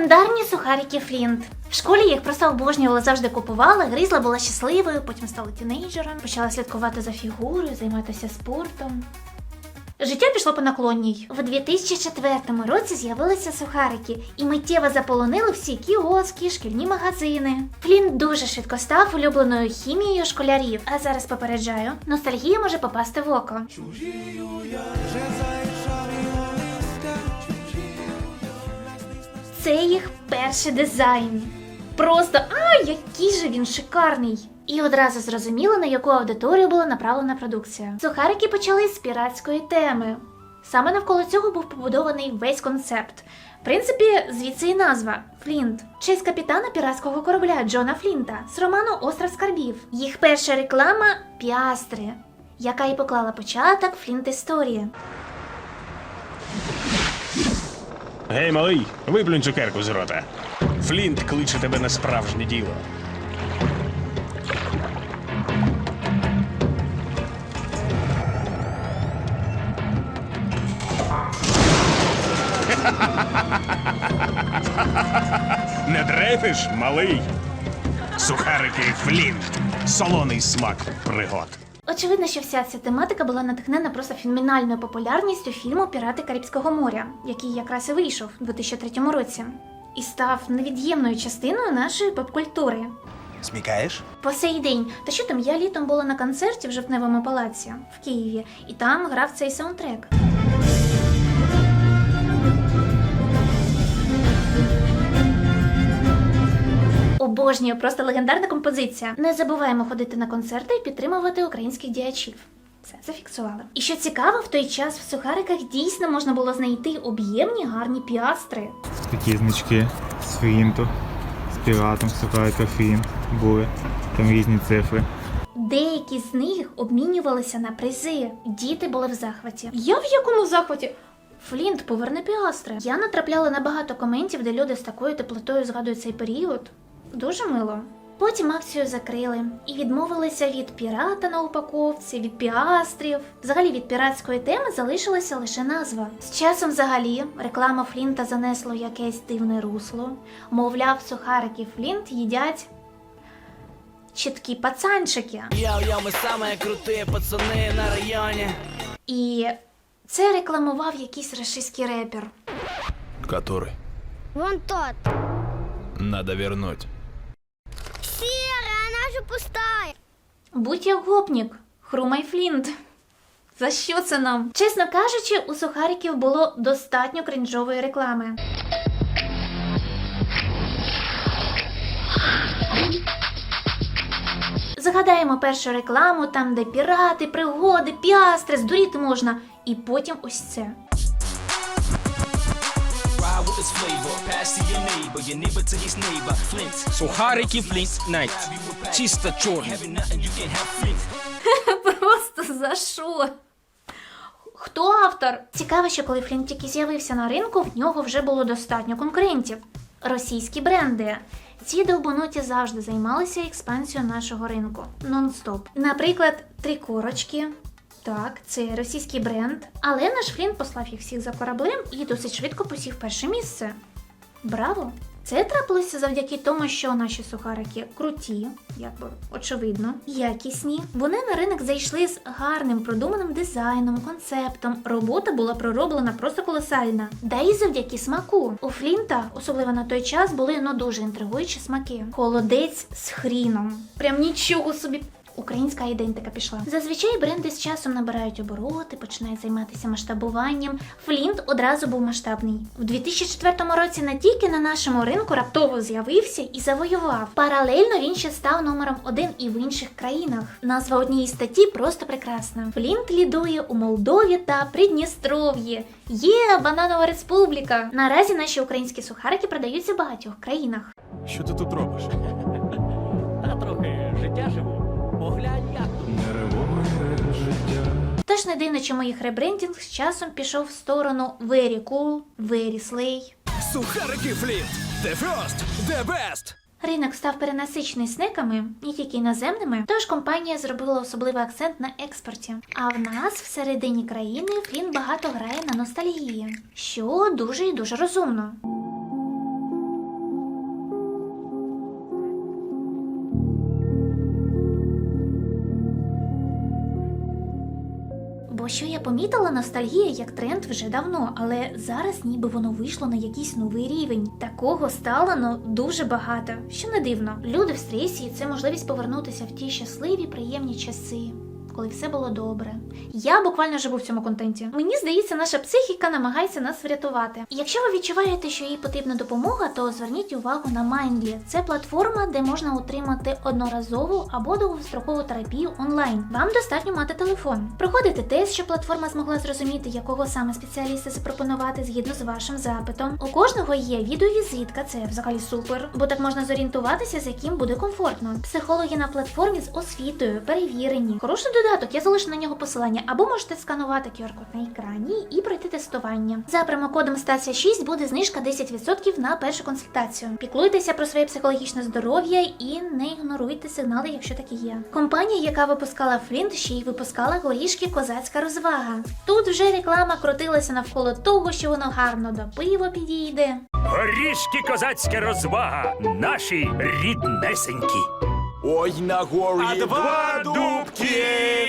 Легендарні сухарики Флінт. В школі їх просто обожнювала, завжди купувала. Гризла була щасливою, потім стала тінейджером, почала слідкувати за фігурою, займатися спортом. Життя пішло по наклонній. В 2004 році з'явилися сухарики і миттєво заполонили всі кіоски, шкільні магазини. Флінт дуже швидко став улюбленою хімією школярів. А зараз попереджаю, ностальгія може попасти в око. Це їх перший дизайн. Просто а, який же він шикарний! І одразу зрозуміло, на яку аудиторію була направлена продукція. Сухарики почали з піратської теми. Саме навколо цього був побудований весь концепт. В принципі, звідси і назва Флінт. Честь капітана піратського корабля Джона Флінта з роману Остров Скарбів. Їх перша реклама Піастри, яка і поклала початок Флінт історії. Гей, малий, виплюнь цукерку з рота. Флінт кличе тебе на справжнє діло. Не дрейфиш, малий. Сухарики Флінт. Солоний смак пригод. Очевидно, що вся ця тематика була натхнена просто феноменальною популярністю фільму Пірати Карибського моря, який якраз і вийшов у 2003 році, і став невід'ємною частиною нашої попкультури. Смікаєш? По сей день, та що там, я літом була на концерті в Жовтневому палаці в Києві, і там грав цей саундтрек. Обожнюю, просто легендарна композиція. Не забуваємо ходити на концерти і підтримувати українських діячів. Все зафіксували. І що цікаво, в той час в сухариках дійсно можна було знайти об'ємні гарні піастри. Такі значки з фрінту, з піратом, сухарика фрінт були. Там різні цифри. Деякі з них обмінювалися на призи. Діти були в захваті. Я в якому захваті? Флінт, поверни піастри. Я натрапляла на багато коментів, де люди з такою теплотою згадують цей період. Дуже мило. Потім акцію закрили і відмовилися від пірата на упаковці, від піастрів. Взагалі від піратської теми залишилася лише назва. З часом, взагалі, реклама Флінта занесло якесь дивне русло. Мовляв, сухарики Флінт їдять чіткі пацанчики. Йо-йо, ми самые крутые пацани на районі. І це рекламував якийсь рашистський репер. Который? Вон тот. Надо вернуть. Будь як гопнік, хрумай Флінт. За що це нам? Чесно кажучи, у сухариків було достатньо крінжової реклами. Згадаємо першу рекламу, там де пірати, пригоди, піастри, здуріти можна. І потім ось це. Сухарики Флінт Найт. Чисто чорний. Просто за що? Хто автор? Цікаво, що коли Флінт тільки з'явився на ринку, в нього вже було достатньо конкурентів. Російські бренди. Ці довбануті завжди займалися експансією нашого ринку. Нон-стоп. Наприклад, три корочки. Так, це російський бренд. Але наш Флінт послав їх всіх за кораблем і досить швидко посів перше місце. Браво! Це трапилося завдяки тому, що наші сухарики круті, якби очевидно, якісні. Вони на ринок зайшли з гарним продуманим дизайном, концептом. Робота була пророблена просто колосальна. Да і завдяки смаку. У Флінта, особливо на той час, були ну дуже інтригуючі смаки. Холодець з хріном. Прям нічого собі. Українська ідентика пішла. Зазвичай бренди з часом набирають обороти, починають займатися масштабуванням. Флінт одразу був масштабний. В 2004 році не тільки на нашому ринку раптово з'явився і завоював. Паралельно він ще став номером один і в інших країнах. Назва однієї статті просто прекрасна. Флінт лідує у Молдові та Придністров'ї. Є бананова республіка. Наразі наші українські сухарики продаються в багатьох країнах. Що ти тут робиш? Та трохи життя живу. Поглянь, як тут. Нервове життя. Тож не дивно, чому їх ребрендінг з часом пішов в сторону very cool, very slay. Сухарики Флінт! The first, the best! Ринок став перенасичений снеками, не тільки іноземними, тож компанія зробила особливий акцент на експорті. А в нас всередині країни Флін багато грає на ностальгії, що дуже і дуже розумно. Що я помітила, ностальгія як тренд вже давно, але зараз ніби воно вийшло на якийсь новий рівень. Такого стало ну дуже багато. Що не дивно, люди в стресі це можливість повернутися в ті щасливі, приємні часи. Коли все було добре. Я буквально живу в цьому контенті. Мені здається, наша психіка намагається нас врятувати. І якщо ви відчуваєте, що їй потрібна допомога, то зверніть увагу на Mindly. Це платформа, де можна отримати одноразову або довгострокову терапію онлайн. Вам достатньо мати телефон. Проходите тест, щоб платформа змогла зрозуміти, якого саме спеціаліста запропонувати згідно з вашим запитом. У кожного є відеовізитка, це взагалі супер, бо так можна зорієнтуватися, з яким буде комфортно. Психологи на платформі з освітою, перевірені. Хороший додаток, я залишу на нього посилання, або можете сканувати QR-код на екрані і пройти тестування. За промокодом Стація 6 буде знижка 10% на першу консультацію. Піклуйтеся про своє психологічне здоров'я і не ігноруйте сигнали, якщо такі є. Компанія, яка випускала Флінт, ще й випускала горішки козацька розвага. Тут вже реклама крутилася навколо того, що воно гарно до пива підійде. Горішки козацька розвага. Наші ріднесенькі. Ой, на горі два дубки.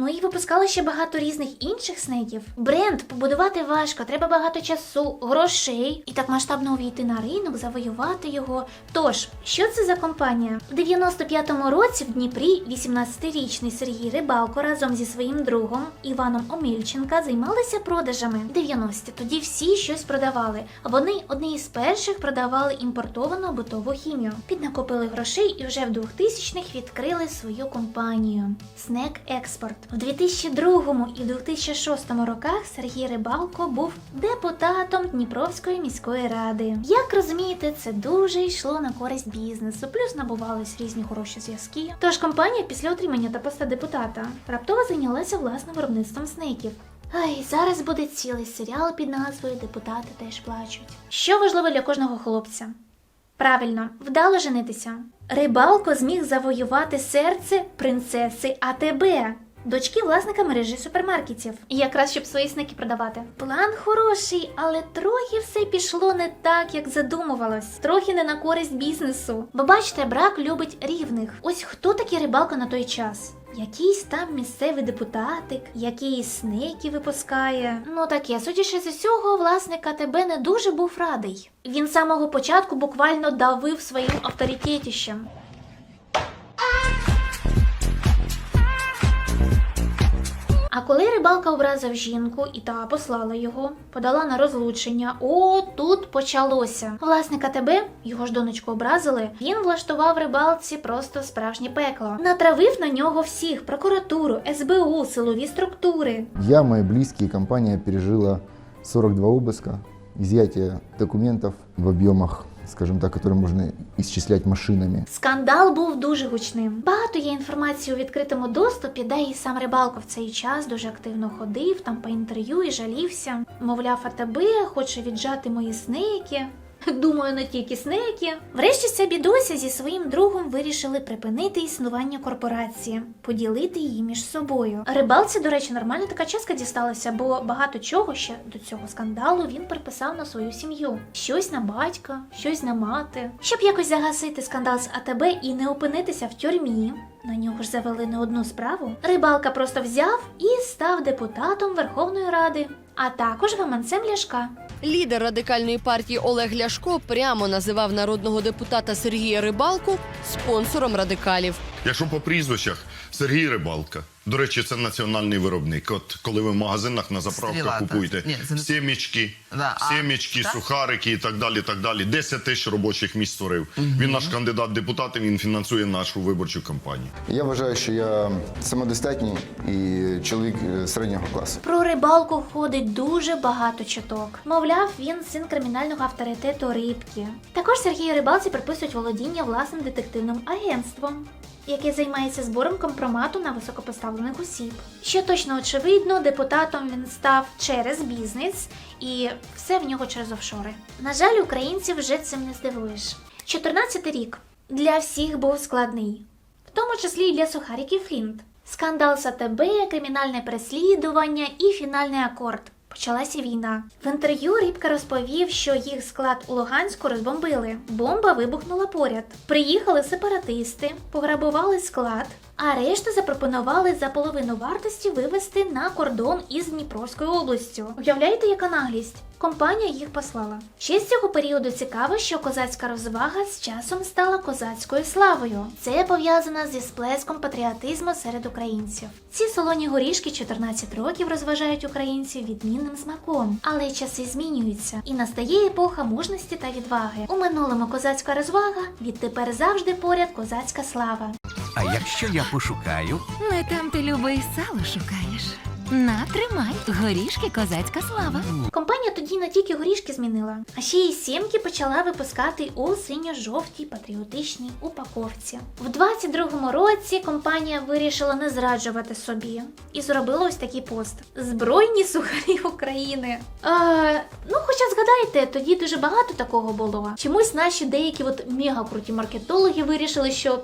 Ну і випускали ще багато різних інших снеків. Бренд побудувати важко, треба багато часу, грошей і так масштабно увійти на ринок, завоювати його. Тож, що це за компанія? У 95-му році в Дніпрі 18-річний Сергій Рибалко разом зі своїм другом Іваном Омельченка займалися продажами. 90-ті тоді всі щось продавали. Вони одні із перших продавали імпортовану бутову хімію. Піднакопили грошей і вже в 2000-х відкрили свою компанію Снек Експорт. В 2002 і 2006 роках Сергій Рибалко був депутатом Дніпровської міської ради. Як розумієте, це дуже йшло на користь бізнесу, плюс набувались різні хороші зв'язки. Тож компанія після отримання та поста депутата раптово зайнялася власним виробництвом снеків. Ай, зараз буде цілий серіал під назвою Депутати теж плачуть. Що важливо для кожного хлопця? Правильно, вдало женитися. Рибалко зміг завоювати серце принцеси АТБ, дочки власника мережі супермаркетів. Якраз щоб свої снеки продавати. План хороший, але трохи все пішло не так, як задумувалось. Трохи не на користь бізнесу. Бо бачите, брак любить рівних. Ось хто такий рибалка на той час? Якийсь там місцевий депутатик, який снеки випускає. Ну таке, судячи з усього, власник АТБ не дуже був радий. Він з самого початку буквально давив своїм авторитетіщем. А коли рибалка образив жінку і та послала його, подала на розлучення. О, тут почалося. Власник АТБ, його ж донечку образили. Він влаштував рибалці просто справжнє пекло. Натравив на нього всіх: прокуратуру, СБУ, силові структури. Я, мои близкие, компания пережила 42 обыска, изъятие документов в объемах, скажем так, які можна исчислять машинами. Скандал був дуже гучним. Багато є інформації у відкритому доступі, де і сам рибалко в цей час дуже активно ходив, там по інтерв'ю і жалівся. Мовляв, АТБ хоче віджати мої снеки. Думаю, не тільки снеки. Врешті ця бідося зі своїм другом вирішили припинити існування корпорації, поділити її між собою. Рибалці, до речі, нормальна така частка дісталася, бо багато чого ще до цього скандалу він приписав на свою сім'ю. Щось на батька, щось на мати. Щоб якось загасити скандал з АТБ і не опинитися в тюрмі. На нього ж завели не одну справу. Рибалка просто взяв і став депутатом Верховної Ради, а також гаманцем Ляшка. Лідер радикальної партії Олег Ляшко прямо називав народного депутата Сергія Рибалку спонсором радикалів. Якщо по прізвищах Сергій Рибалка. До речі, це національний виробник. От коли ви в магазинах на заправках Стріла, купуєте Ні, сімічки, Да, а- сімічки, так? сухарики і так далі. так далі. 10 тисяч робочих місць створив. Він наш кандидат депутати, він фінансує нашу виборчу кампанію. Я вважаю, що я самодостатній і чоловік е, середнього класу. Про рибалку ходить дуже багато чуток. Мовляв, він син кримінального авторитету Рибки. Також Сергію Рибалці приписують володіння власним детективним агентством, яке займається збором компромату на високопоставлених осіб. Що точно очевидно, депутатом він став через бізнес, і все в нього через офшори. На жаль, українців вже цим не здивуєш. 14 рік для всіх був складний, в тому числі і для сухариків Флінт. Скандал з АТБ, кримінальне переслідування і фінальний акорд. Почалася війна. В інтерв'ю Рибка розповів, що їх склад у Луганську розбомбили. Бомба вибухнула поряд. Приїхали сепаратисти, пограбували склад, а решту запропонували за половину вартості вивезти на кордон із Дніпровською областю. Уявляєте, яка наглість? Компанія їх послала. Ще з цього періоду цікаво, що козацька розвага з часом стала козацькою славою. Це пов'язано зі сплеском патріотизму серед українців. Ці солоні горішки 14 років розважають українців відмінним смаком, але часи змінюються, і настає епоха мужності та відваги. У минулому козацька розвага, відтепер завжди поряд козацька слава. А якщо я пошукаю, Не там ти любе і сало шукаєш. На, тримай, горішки козацька слава. Компанія тоді не тільки горішки змінила, а ще й сімки почала випускати у синьо-жовтій патріотичній упаковці. В 22-му році компанія вирішила не зраджувати собі і зробила ось такий пост: Збройні сухарі України. А, ну, хоча згадайте, тоді дуже багато такого було. Чомусь наші деякі от мега круті маркетологи вирішили, що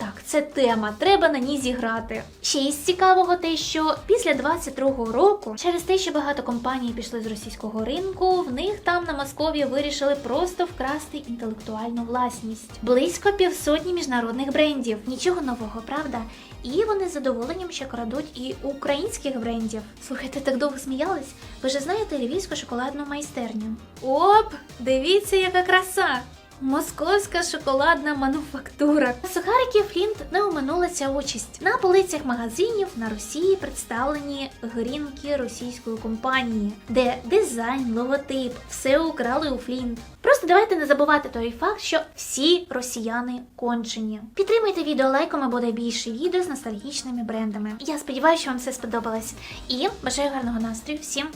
так, це тема, треба на ній зіграти. Ще із цікавого те, що після 22-го року, через те, що багато компаній пішли з російського ринку, в них там на Москові вирішили просто вкрасти інтелектуальну власність. Близько півсотні міжнародних брендів. Нічого нового, правда? І вони з задоволенням ще крадуть і українських брендів. Слухайте, так довго сміялись? Ви ж знаєте львівську шоколадну майстерню? Оп! Дивіться, яка краса! Московська шоколадна мануфактура. Сухарики Флінт не оминула ця участь. На полицях магазинів на Росії представлені грінки російської компанії, де дизайн, логотип, все украли у Флінт. Просто давайте не забувати той факт, що всі росіяни кончені. Підтримуйте відео лайком, або буде більше відео з ностальгічними брендами. Я сподіваюся, що вам все сподобалось. І бажаю гарного настрою всім.